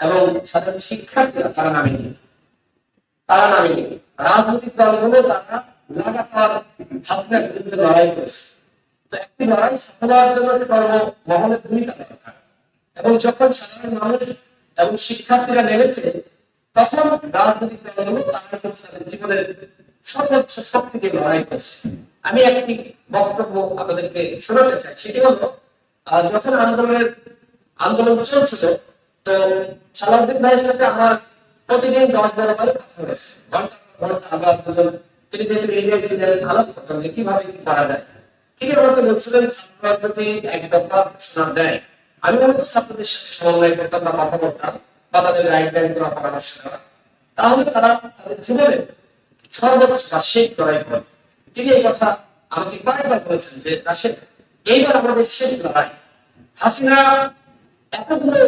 এবং সাধারণ শিক্ষার্থীরা তারা নামেনি তারা নামেনি রাজনৈতিক দলগুলো তারা লাগাতার হাসিনার বিরুদ্ধে লড়াই করেছে। তো একটি লড়াই সফল হওয়ার জন্য সর্বমহলের ভূমিকা দরকার এবং যখন সাধারণ মানুষ এবং শিক্ষার্থীরা নেমেছে, তখন রাজনৈতিক দলগুলো তারা কিন্তু তাদের জীবনের সর্বোচ্চ শক্তি দিয়ে লড়াই করেছে। আমি একটি বক্তব্য আপনাদেরকে শোনাতে চাই। সেটি হলো যখন আন্দোলনের, আন্দোলন চলছিল তো সালাউদ্দিন ভাইয়ের সাথে আমার প্রতিদিন দশ বারো করে কথা হয়েছে। ঘণ্টা দুজন তিনি যেহেতু মিডিয়ায় ছিলেন আলাপ করতাম যে কীভাবে কি করা যায়। ঠিক আমাকে বলছিলেন ছাত্ররা যদি এক দফা ঘোষণা দেয়, আমি মূলত ছাত্রদের সমন্বয় করতাম বা কথা বলতাম বা তাদের গাইডলাইন করা পরামর্শ দেওয়া। তাহলে তারা তাদের জীবনে সর্বোচ্চ বা শেষ লড়াই করে তিনি এই কথা আমাকে কয়েকবার বলেছেন যে রাশেদ এইবার আমাদের শেষ লড়াই। হাসিনা এতগুলো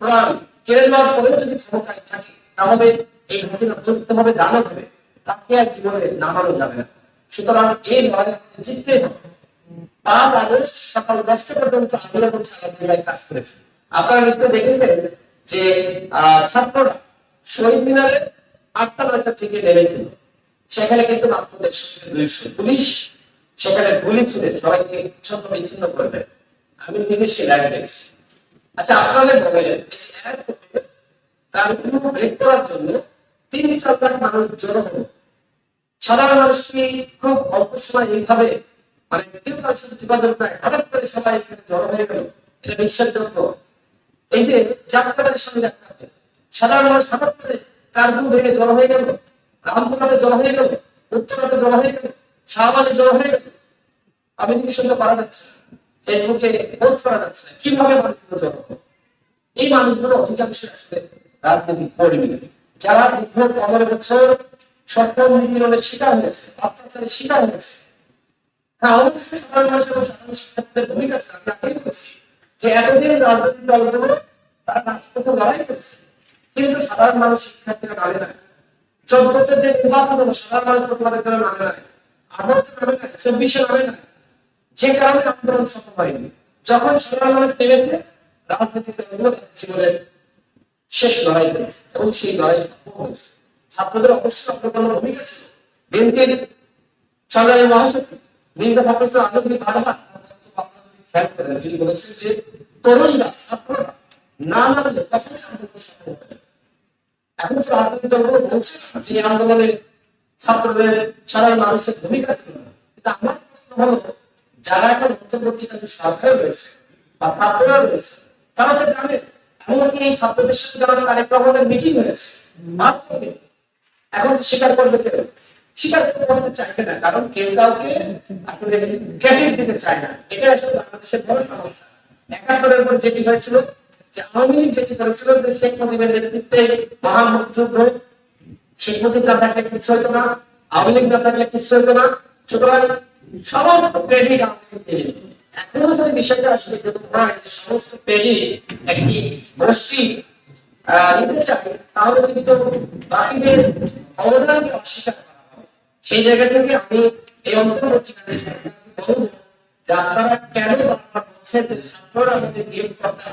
প্রাণ কেড়ে নেওয়ার পরেও যদি ক্ষমতায় থাকে, তাহলে এই হাসিনা ধরতে হবে দানব হবে, তাকে আর জীবনে নামানো যাবে না। সুতরাং এই লড়াই জিততে পাঁচ আগস্ট সকাল দশটা পর্যন্ত আমি এবং কাজ করেছি আপনারা নিশ্চয় দেখেছেন যে ছাত্ররা শহীদ মিনারে আটটা নয়টা থেকে নেমেছিল। সেখানে কিন্তু দেড়শো দুইশো পুলিশ, সেখানে গুলি ছুড়ে সবাইকে ছোট বিচ্ছিন্ন করে দেয়। আমি নিজে সে দেখছি। আচ্ছা আপনাদের airport-এ তার ব্রেক করার জন্য তিন মানুষ জড়ো সাধারণ খুব অল্প সময় এইভাবে মানে হঠাৎ করে সবাই এখানে জড়ো হয়ে গেল। এটা বিশ্বাসযোগ্য। এই যে যাত্রাবাদের সঙ্গে যাত্রা সাধারণ মানুষ হঠাৎ করে কার্বন ভেঙে জড়ো হয়ে গেল রামপুরাতে জড়ো হয়ে গেল, উত্তরাতে জড়ো হয়ে গেল, শাহবাদে জড়ো হয়ে গেল। আমি কি সঙ্গে করা যাচ্ছে ফেসবুকে পোস্ট করা যাচ্ছে না। কীভাবে মানুষগুলো হলো? এই মানুষগুলো অধিকাংশ আসলে রাজনৈতিক কর্মী যারা দীর্ঘ পনেরো বছর সফল নিপীড়নের শিকার হয়েছে, অত্যাচারের শিকার হয়েছে হ্যাঁ ভূমিকা যে এতদিন রাজনৈতিক কিন্তু সাধারণ মানুষ নামে না। যে মানুষ প্রতিবাদের জন্য নামে না। আঠারোতে নামে না, চব্বিশে নামে না। যে কারণে আন্দোলন সফল হয়নি। যখন সাধারণ মানুষ নেমেছে তাদের জীবনের শেষ লড়াই করেছে এবং সেই লড়াই সফল হয়েছে। ছাত্রদের অবশ্যই অগ্রগণ্য ভূমিকা ছিল। বিএনপির সাধারণ মহাসচিব মির্জা ফখরুল ইসলাম বারবার খেয়াল করেন, তিনি বলেছেন যে তরুণরা, ছাত্ররা না নামলে আন্দোলন সফল এখন তো রাজনৈতিক দলগুলো বলছে যে আন্দোলনে ছাত্রদের সাধারণ মানুষের ভূমিকা ছিল। কিন্তু আমার প্রশ্ন হলো যারা এখন অন্তর্বর্তীকালীন সরকারে রয়েছে, বা ছাত্ররা রয়েছে, তারা তো জানে, এমনকি এই ছাত্রদের সাথে যারা তারেক রহমানের মিটিং হয়েছে, মাত্র এখন স্বীকার করবে কেউ? স্বীকার করতে চাইবে না, কারণ কেউ কাউকে আসলে ক্রেডিট দিতে চায় না। এটা আসলে বাংলাদেশের বড় সমস্যা। একাত্তরের পর যেটি হয়েছিল, যে আওয়ামী লীগ যেটি করেছিল, যে শেখ মুজিবের নেতৃত্বে মহামুক্তিযুদ্ধ শেখ মুজিব না থাকলে কিছু হইতো না, আওয়ামী লীগ না থাকলে কিছু হইতো না। সুতরাং সমস্ত নিল। এখনও যদি বিষয়টা আসলে হয় সমস্ত ক্রেডিট একটি গোষ্ঠী নিতে চায় তাহলে কিন্তু বাকিদের অবদানকে অস্বীকার করা সেই জায়গা থেকে আমি এই অন্তর্বর্তীকালীন সরকারকে বলব, যে আপনারা কেন বারবার বলছেন, যে ছাত্ররা আমাদের গেম কর্তা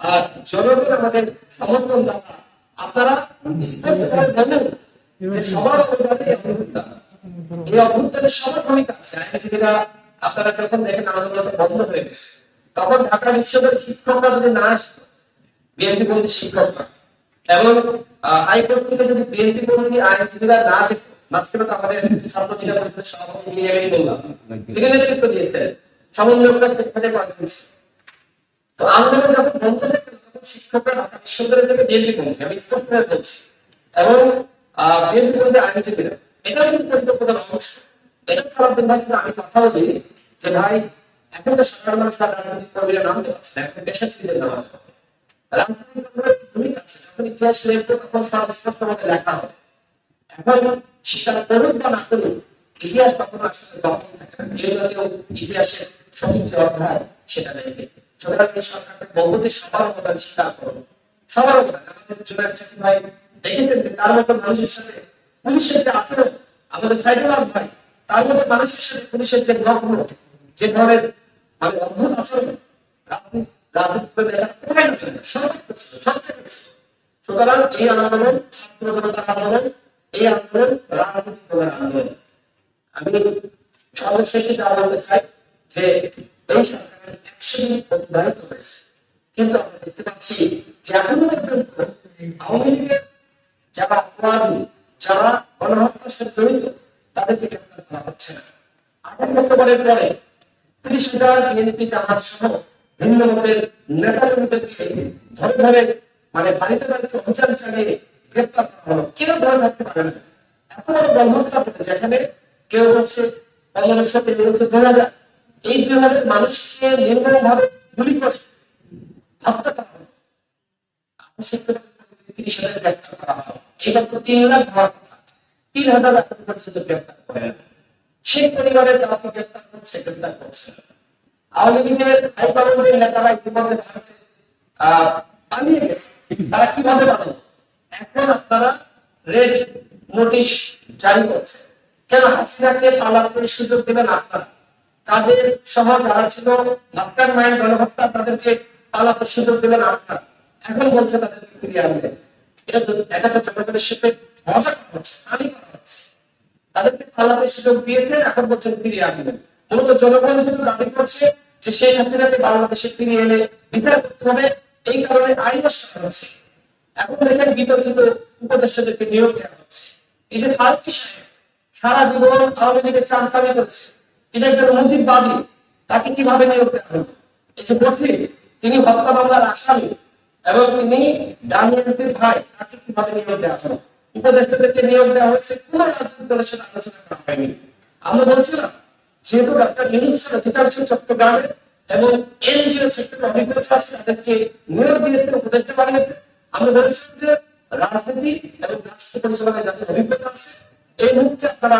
আর জনগণ আমাদের সমর্থন দাতা আপনারা স্পষ্টভাবে বলেন যে সবার অবদানে অভ্যুত্থান এই অভ্যুত্থানের সবার ভূমিকা আছে। আইনজীবীরা আপনারা যখন দেখেন আন্দোলন বন্ধ হয়ে গেছে তখন ঢাকা বিশ্ববিদ্যালয়ের শিক্ষকরা যদি না আসে বিএনপি শিক্ষকরা। এবং হাইকোর্ট থেকে যদি বিএনপি আইনজীবীরা না যেত আমাদের ছাত্র পরিষদের সভাপতি নিয়ে আমি বললাম। তিনি নেতৃত্ব দিয়েছেন। তো আন্দোলন যখন বন্ধ হয়ে গেল, তখন শিক্ষকরা ঢাকা বিশ্ববিদ্যালয় থেকে বিএনপি পন্থী আমি স্পষ্ট বলছি। এবং বিএনপি আইনজীবীরা এটা কিন্তু পরিকল্পনার অংশ। এটা সারাদিন ভাই আমি কথা বলি যে ভাই, এখন তো সাধারণ মানুষ রাজনৈতিক কর্মীরা নামতে পারছে এখন পেশাজীবীদের নামাতে হবে। ইতিহাস লিখব তখন ইতিহাসের সেটা দেখে। সুতরাং এই সরকারকে সবার অবদান ভাই দেখেছেন যে তার মতো মানুষের সাথে পুলিশের যে আচরণ, আমাদের সাইডুল আলম ভাই তার মধ্যে মানুষের সাথে পুলিশের যে নগ্ন যে ধরনের মানে অদ্ভুত আচরণ কিন্তু আমরা দেখতে পাচ্ছি যে এখনও পর্যন্ত আওয়ামী লীগের যারা অপরাধী যারা গণহত্যার সাথে জড়িত, তাদেরকে গ্রেফতার করা হচ্ছে পরে তিরিশ হাজার বিএনপি জামাত সহ ভিন্ন মতের নেতাকর্মীদেরকে ধরে ধরে মানে বাড়িতে বাড়িতে চালিয়ে গ্রেফতার করা হলো। কেউ ধরে রাখতে পারে না। এত বড় গণহত্যা যেখানে কেউ হচ্ছে পনেরোশো হচ্ছে, দুই হাজার। এই দুই হাজার মানুষকে নির্মম ভাবে গুলি করে হত্যা করা হলো। তিরিশ হাজার গ্রেফতার করা পালাতে সুযোগ দেবেন আপনারা? তাদের সহ যারা ছিল মাস্টার মাইন্ড গণহত্যা তাদেরকে পালাতে সুযোগ দেবেন আপনারা। এখন বলছে তাদেরকে ফিরিয়ে আনবেন। এটা এখন পর্যন্ত জনগণ বাংলাদেশে এই কারণে আইন উপদেষ্টাদেরকে নিয়োগ দেওয়া হচ্ছে। এই যে ফারুকি সারা জীবন আওয়ামী লীগের চামচামি করেছে। তিনি একজন মুজিববাদী তাকে কীভাবে নিয়োগ দেওয়া হলো? এই যে বসির, তিনি হত্যা মামলার আসামি। এবং তিনি ডানিয়ালদের ভাই তাকে কীভাবে নিয়োগ দেওয়া হলো। উপদেষ্টাদেরকে নিয়োগ দেওয়া হয়েছে, কোন রাজনৈতিক দলের সাথে আলোচনা করা হয়নি। আমরা বলছিলাম, যেহেতু ডাক্তার ডক্টর ইউনুস অধিকাংশ চট্টগ্রামের এবং এনজিও সেক্টরের অভিজ্ঞতা আছে, তাদেরকে নিয়োগ দিয়েছে, উপদেষ্টা বানিয়েছে। আমরা বলেছিলাম যে রাজনীতি এবং রাষ্ট্র পরিচালনায় যাদের অভিজ্ঞতা আছে, এই মুহূর্তে আপনারা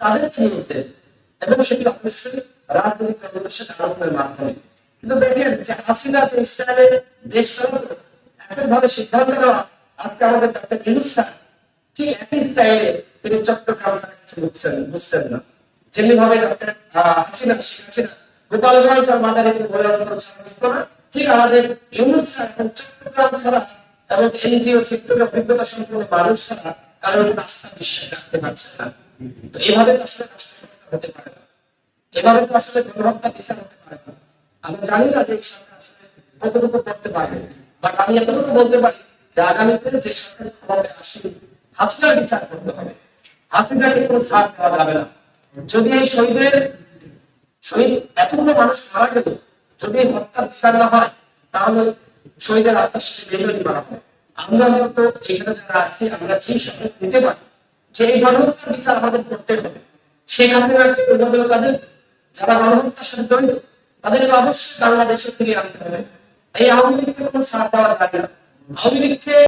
তাদেরকে নিয়োগ দেন এবং সেটি অবশ্যই রাজনৈতিক দলের সাথে আলোচনার মাধ্যমে। কিন্তু দেখেন যে হাসিনা যে ইসরায়েলের দেশ একইভাবে সিদ্ধান্ত নেওয়া আজকে আমাদের ডক্টর ইউনুস ঠিক একই স্টাইলে তিনি চট্টগ্রাম বুঝছেন বুঝছেন না। যেমনি ভাবে ডক্টর হাসিনা, শেখ হাসিনা, গোপালগঞ্জ আর না, ঠিক আমাদের চট্টগ্রাম ছাড়া এবং এনজিও সেক্টরের অভিজ্ঞতা মানুষ ছাড়া কারণ রাস্তা বিশ্বাস রাখতে পারছে না। তো এইভাবে তো আসলে রাষ্ট্র হতে পারে না। এভাবে তো আসলে গণহত্যা হতে পারে না। আমরা জানি না যে কতটুকু করতে পারবে। বাট আমি এতটুকু বলতে পারি যে আগামীতে যে সরকার ক্ষমতায় আসবে হাসিনার বিচার করতে হবে। হাসিনাকে কোনো ছাড় দেওয়া যাবে না। যদি এই শহীদের, শহীদ এতগুলো মানুষ মারা গেল, যদি এই হত্যার বিচার না হয়, তাহলে শহীদের আত্মার সাথে বেরোনি মারা হয় আমরা অন্তত এখানে যারা আছি, আমরা এই শপথ নিতে পারি। যে এই গণহত্যার বিচার আমাদের করতে হবে। শেখ হাসিনাকে তাদের যারা গণহত্যার সাথে জড়িত তাদেরকে অবশ্যই বাংলাদেশে ফিরিয়ে আনতে হবে এই আওয়ামী লীগকে কোনো ছাড় দেওয়া যাবে না আওয়ামী লীগকে